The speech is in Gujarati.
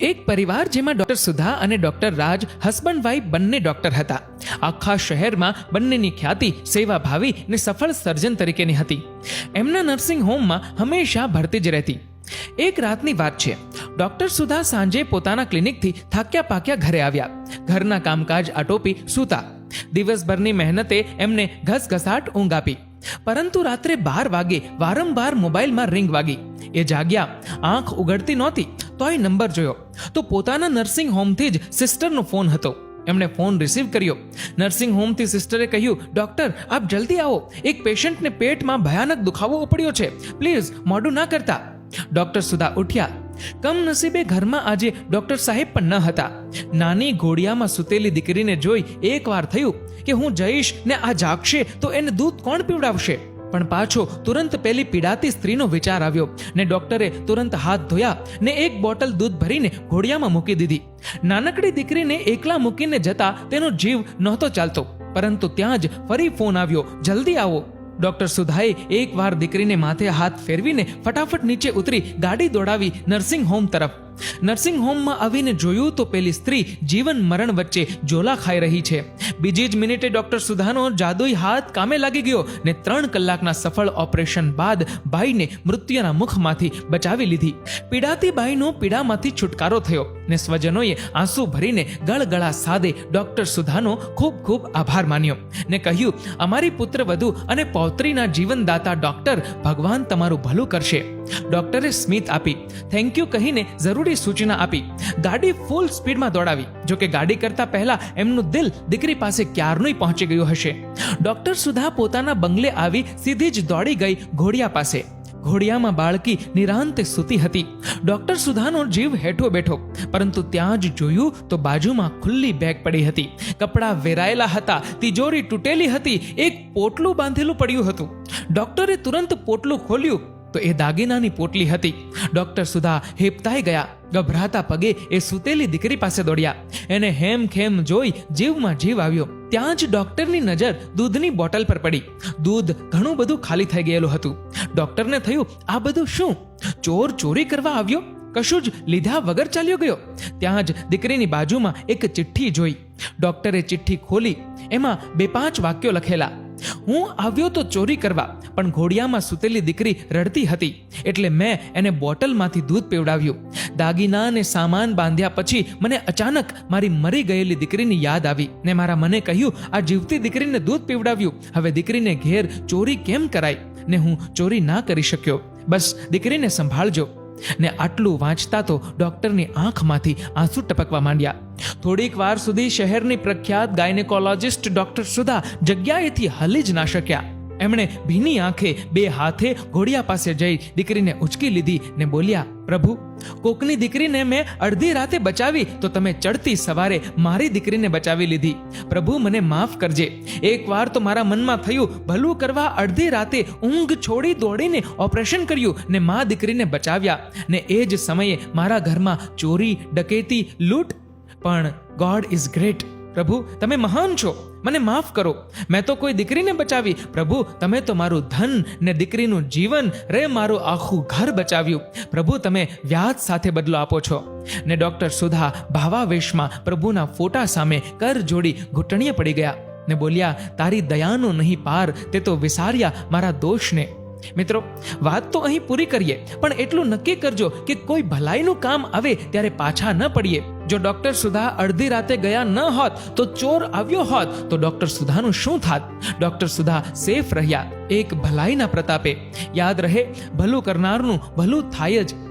એક પરિવાર જેમાં ડોક્ટર સુધા અને ડોક્ટર રાજ હસબન્ડ વાઈફ બંને ડોક્ટર હતા. આખા શહેરમાં બંનેની ખ્યાતિ, સેવાભાવી ને સફળ સર્જન તરીકેની હતી. એમના નર્સિંગ હોમમાં હંમેશા ભરતી જ રહેતી. એક રાતની વાત છે. ડોક્ટર સુધા સાંજે પોતાના ક્લિનિકથી થાક્યા પાક્યા ઘરે આવ્યા. ઘરના કામકાજ આટોપી સૂતા. દિવસભરની મહેનતે એમને ઘસઘસાટ ઊંઘ આપી. પરંતુ રાત્રે બાર વાગે વારંવાર મોબાઈલમાં રિંગ વાગી. એ જાગ્યા. આંખ ઉગડતી નહોતી. તોય નંબર જોયો. તો પોતાના નર્સિંગ હોમથી જ સિસ્ટરનો ફોન હતો. એમણે ફોન રિસીવ કર્યો. નર્સિંગ હોમથી સિસ્ટરે કહ્યું ડોક્ટર આપ જલ્દી આવો. એક પેશન્ટને પેટમાં ભયાનક દુખાવો ઉપડ્યો છે. પ્લીઝ મોડું ના કરતા. ડોક્ટર સુધા ઉઠ્યા. કમનસીબે ઘરમાં આજે ડોક્ટર સાહેબ પણ ન હતા. નાની ઘોડિયામાં સૂતેલી દીકરીને જોઈ એકવાર થયું કે હું જઈશ ને આ જાગશે તો એને દૂધ કોણ પીવડાવશે? પણ પાછો તુરંત પેલી પીડાતી સ્ત્રીનો વિચાર આવ્યો ને ડોક્ટરે તુરંત હાથ ધોયા ને એક બોટલ દૂધ ભરીને ઘોડિયામાં મૂકી દીધી. નાનકડી દીકરીને એકલા મૂકીને જતા તેનો જીવ નહોતો ચાલતો, પરંતુ ત્યાં જ ફરી ફોન આવ્યો, જલ્દી આવો. ડોક્ટર સુધાએ એકવાર દીકરીને માથે હાથ ફેરવીને ફટાફટ નીચે ઉતરી ગાડી દોડાવી નર્સિંગ હોમ તરફ. નર્સિંગ હોમમાં આવીને જોયું તો પેલી સ્ત્રી જીવન મરણ વચ્ચે જોલા ખાઈ રહી છે. બીજી જ મિનિટે ડોક્ટર સુધાનો જાદુઈ હાથ કામે લાગી ગયો ને ત્રણ કલાકના સફળ ઓપરેશન બાદ બાઈને મૃત્યુના મુખમાંથી બચાવી લીધી. પીડાતી બાઈનો પીડામાંથી છુટકારો થયો ને સ્વજનોએ આંસુ ભરીને ગળગળા સાદે ડોક્ટર સુધાનો ખૂબ ખૂબ આભાર માન્યો ને કહ્યું, અમારી પુત્ર વધુ અને પૌત્રીના જીવનદાતા ડોક્ટર ભગવાન તમારું ભલું કરશે. ડોક્ટરે સ્મિત આપી. થેન્ક યુ કહીને જરૂરી સૂચના આપી. ગાડી ફૂલ સ્પીડમાં દોડાવી. જો કે ગાડી કરતા પહેલા એમનું દિલ દીકરી પાસે ક્યારનું પહોંચી ગયું હશે. ડોક્ટર સુધા પોતાના બંગલે આવી સીધી જ દોડી ગઈ ઘોડિયા પાસે. ઘોડિયામાં બાળકી નિરાંતે સૂતી હતી. ડોક્ટર સુધાનો જીવ હેઠો બેઠો. પરંતુ ત્યાં જ જોયું તો બાજુમાં ખુલ્લી બેગ પડી હતી. કપડાં વેરાયેલા હતા. તિજોરી તૂટેલી હતી. એક પોટલું બાંધેલું પડ્યું હતું. ડોક્ટરે તુરંત પોટલું ખોલ્યું. તો એ દાગીનાની પોટલી હતી. ડોક્ટર સુધા હેપતાઈ ગયા. ગભરાતા પગે એ સૂતેલી દીકરી પાસે દોડ્યા. એને હેમ ખેમ જોઈ જીવમાં જીવ આવ્યો. ત્યાં જ ડોક્ટરની નજર દૂધની બોટલ પર પડી. દૂધ ઘણું બધું ખાલી થઈ ગયેલું હતું. ડોક્ટરને થયું, આ બધું શું? ચોર ચોરી કરવા આવ્યો? કશું જ લીધા વગર ચાલ્યો ગયો? ત્યાં જ દીકરીની બાજુમાં એક ચિઠ્ઠી જોઈ. ડોક્ટરે ચિઠ્ઠી ખોલી. એમાં બે પાંચ વાક્યો લખેલા. હું આવ્યો તો ચોરી કરવા, પણ ઘોડિયામાં સૂતેલી દીકરી રડતી હતી. એટલે મેં એને બોટલમાંથી દૂધ પીવડાવ્યું. દાગીના અને સામાન બાંધ્યા પછી મને અચાનક મારી મરી ગયેલી દીકરીની યાદ આવી. ને મારા મને કહ્યું, આ જીવતી દીકરીને દૂધ પીવડાવ્યું. હવે દીકરીને ઘેર ચોરી કેમ કરાય? ને હું ચોરી ના કરી શક્યો. બસ, દીકરીને સંભાળજો. ને આટલું વાંચતા તો ડોક્ટરની આંખમાંથી આંસુ ટપકવા માંડ્યા. થોડીક વાર સુધી શહેરની પ્રખ્યાત ગાયનેકોલોજિસ્ટ ડોક્ટર સુધા જગ્યાએથી હલી જ ના શક્યા. એમણે ભીની આંખે બે હાથે ઘોડિયા પાસે જઈ દીકરીને ઉચકી લીધી ને બોલ્યા, પ્રભુ, કોકની દીકરીને મેં અડધી રાતે બચાવી તો તમે ચડતી સવારે મારી દીકરીને બચાવી લીધી. પ્રભુ, મને માફ કરજે. એકવાર તો મારા મનમાં થયું, ભલું કરવા અડધી રાતે ઊંઘ છોડી દોડીને ઓપરેશન કર્યું ને મા દીકરીને બચાવ્યા ને એ જ સમયે મારા ઘરમાં ચોરી, ડકેતી, લૂંટ, પણ ગોડ ઇઝ ગ્રેટ પ્રભુ, તમે મહાન છો. મને માફ કરો. મેં તો કોઈ દીકરીને બચાવી. પ્રભુ, તમે તો મારું ધન ને દીકરીનું જીવન રે મારું આખું ઘર બચાવ્યું. પ્રભુ, તમે વ્યાજ સાથે બદલો આપો છો. ને ડોક્ટર સુધા ભાવાવેશમાં પ્રભુના ફોટા સામે કર જોડી ઘૂંટણીએ પડી ગયા. ને બોલ્યા, તારી દયાનો નહીં પાર, તે તો વિસાર્યા મારા દોષને. મિત્રો, વાત તો અહીં પૂરી કરીએ, પણ એટલું નક્કી કરજો કે કોઈ ભલાઈનું કામ આવે ત્યારે પાછા ન પડીએ. જો ડોક્ટર સુધા અડધી રાતે ગયા ન હોત, તો ચોર આવ્યો હોત, તો ડોક્ટર સુધાનું શું થાત? ડોક્ટર સુધા સેફ રહ્યા, એક ભલાઈના પ્રતાપે. યાદ રહે, ભલું કરનારનું ભલું થાય જ